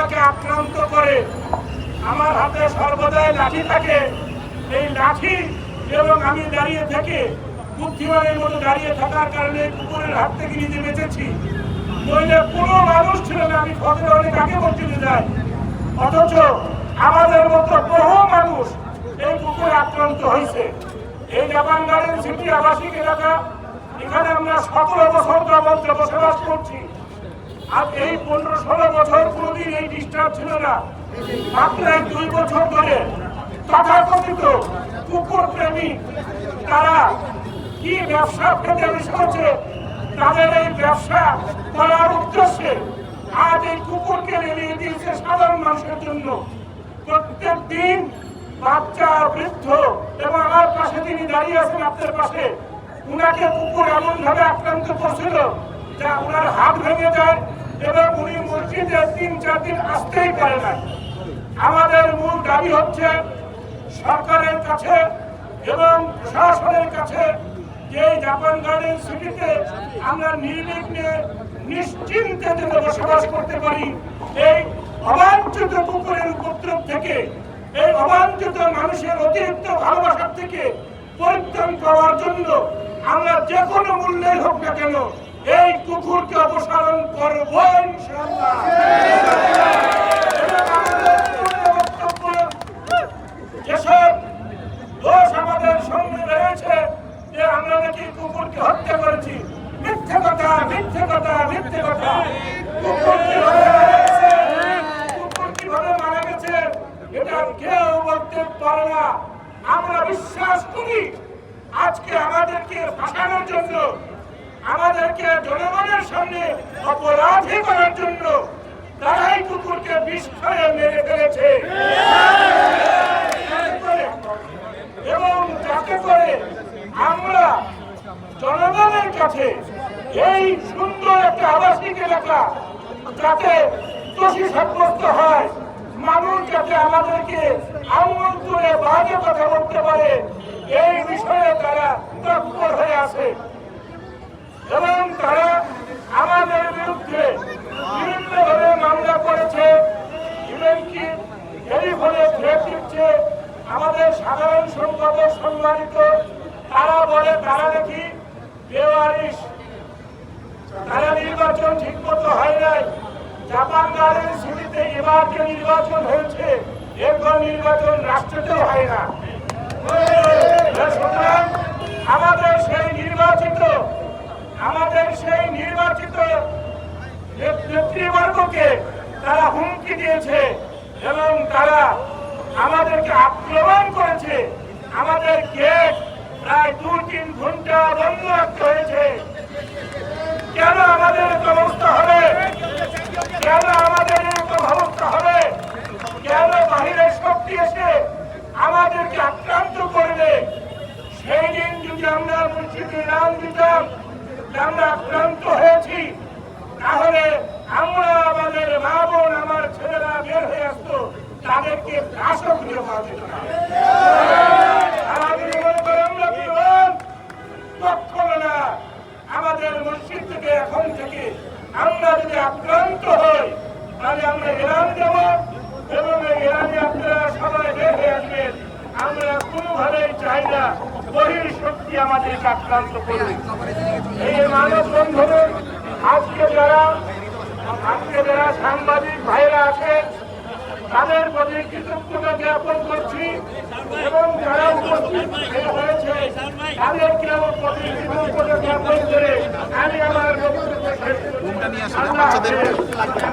আমাকে আক্রান্ত করে। আমার হাতে সর্বদাই লাঠি থাকে। এই লাঠি এবং আমি দাঁড়িয়ে থেকে বুদ্ধিমানের মতো দাঁড়িয়ে থাকার কারণে কুকুরের হাত থেকে নিজে বেঁচেছি। নইলে কোনো মানুষ ছিল না, আমি ফজরে অনেক আগে পর্যন্ত যাই। অথচ আমাদের মতো বহু মানুষ এই কুকুরে আক্রান্ত হয়েছে। এই জাপান গার্ডেন সিটি আবাসিক এলাকা, এখানে আমরা সতেরো বছর যাবত বসবাস করছি। আর এই পনেরো ষোলো বছর কোনোদিন এই ডিস্টার্ব ছিল না। মাত্র এই দুই বছর ধরে তথাকথিত কুকুর প্রেমী তারা কি ব্যবসা পেতে বসেছে, তাদের এই ব্যবসা করার উদ্দেশ্যে আজ এই কুকুরকে নেমে দিয়েছে সাধারণ মানুষের জন্য। প্রত্যেক দিন বাচ্চা, বৃদ্ধ এবং আমার পাশে তিনি দাঁড়িয়ে আছেন আপনার পাশে, উনাকে কুকুর এমন ভাবে আক্রান্ত করছিল যা ওনার হাত ভেঙে যায়। এবং উনি মসজিদে তিন, চার দিন আসতেই পারে না আমাদের মূল দাবি হচ্ছে সরকারের কাছে এবং প্রশাসনের কাছে যে জাপান গার্ডেন সিটিতে আমরা নির্বিঘ্নে নিশ্চিন্তে যেন বসবাস করতে পারি, এই অবাঞ্ছিত কুকুরের উপদ্রব থেকে, এই অবাঞ্ছিত মানুষের অতিরিক্ত ভালোবাসার থেকে পরিত্রাণ পাওয়ার জন্য আমরা যে কোনো মূল্যে হোক না কেন এই কুকুরকে অপসারণ করব ইনশাআল্লাহ। যেসব আমাদের সঙ্গে রয়েছে, যে আমরা নাকি কুকুরকে হত্যা করেছি। মিথ্যে কথা মিথ্যে কথা মিথ্যে কথা। কুকুর কীভাবে কুকুর কীভাবে মারা গেছে? এটা কেউ বলতে পারে আমরা বিশ্বাস করি, আজকে আমাদেরকে ফাঁসানোর জন্য আমাদেরকে জনগণের সামনে অপরাধী করার জন্য তারাই কুকুরকে বিষ খাইয়ে মেরে ফেলেছে। এবং যাতে করে আমরা জনগণের কাছে এই সুন্দর একটা আবাসিক এলাকা যাতে দোষী সাব্যস্ত হয়, মানুষ যাতে আমাদেরকে তুলে বাজে কথা বলতে পারে, এই বিষয়ে তারা তৎপর হয়ে আছে এবং তারা আমাদের বিরুদ্ধে বিভিন্নভাবে মামলা করেছে এমনকি টেলিফোনে থ্রেট দিচ্ছে আমাদের সাধারণ সম্পাদক সম্মানিত, তারা বলে তারা বেওয়ারিশ। তারা নির্বাচন ঠিক মতো হয় নাই। জাপান গার্ডেন সিটিতে এবার যে নির্বাচন হয়েছে। এরপর নির্বাচন রাষ্ট্রতেও হয় না। সুতরাং আমাদের সেই নির্বাচিত, আমাদের সেই নির্বাচিত নেতৃবর্গকে তারা হুমকি দিয়েছে এবং তারা আমাদেরকে আক্রমণ করেছে আমাদের গেট প্রায় দু তিন ঘণ্টা বন্ধ রাখতে হয়েছে কেন আমাদের এত অবস্থা হবে কেন আমাদের এত অবস্থা হবে কেন বাহিরের শক্তি এসে আমাদেরকে আক্রান্ত করবে সেই দিন যদি আমরা মসজিদে নাম দিতাম আমরা আক্রান্ত হয়েছি, তাহলে আমরা আমাদের মা বোন, আমার ছেলেরা বের হয়ে আসতো, তাদেরকে আশা খুঁজে পাওয়া যেত না। আমাদের মসজিদ থেকে এখন থেকে আমরা যদি আক্রান্ত হই, তাহলে আমরা এলান দেব এবং এলানে আপনারা সবাই বের হয়ে আসবেন। আমরা কোনোভাবেই চাই না বহির শক্তি আমাদেরকে আক্রান্ত করবে এই মানব বন্ধনের আজকে যারা আজকে যারা সাংবাদিক ভাইরা আছেন তাদের প্রতি কৃতজ্ঞতা জ্ঞাপন করছি এবং যারা উপস্থিত হয়েছে তাদেরকেও প্রতি কৃতজ্ঞতা জ্ঞাপন করে আমি আমার বক্তব্য শেষ করছি। আল্লাহ হাফেজ।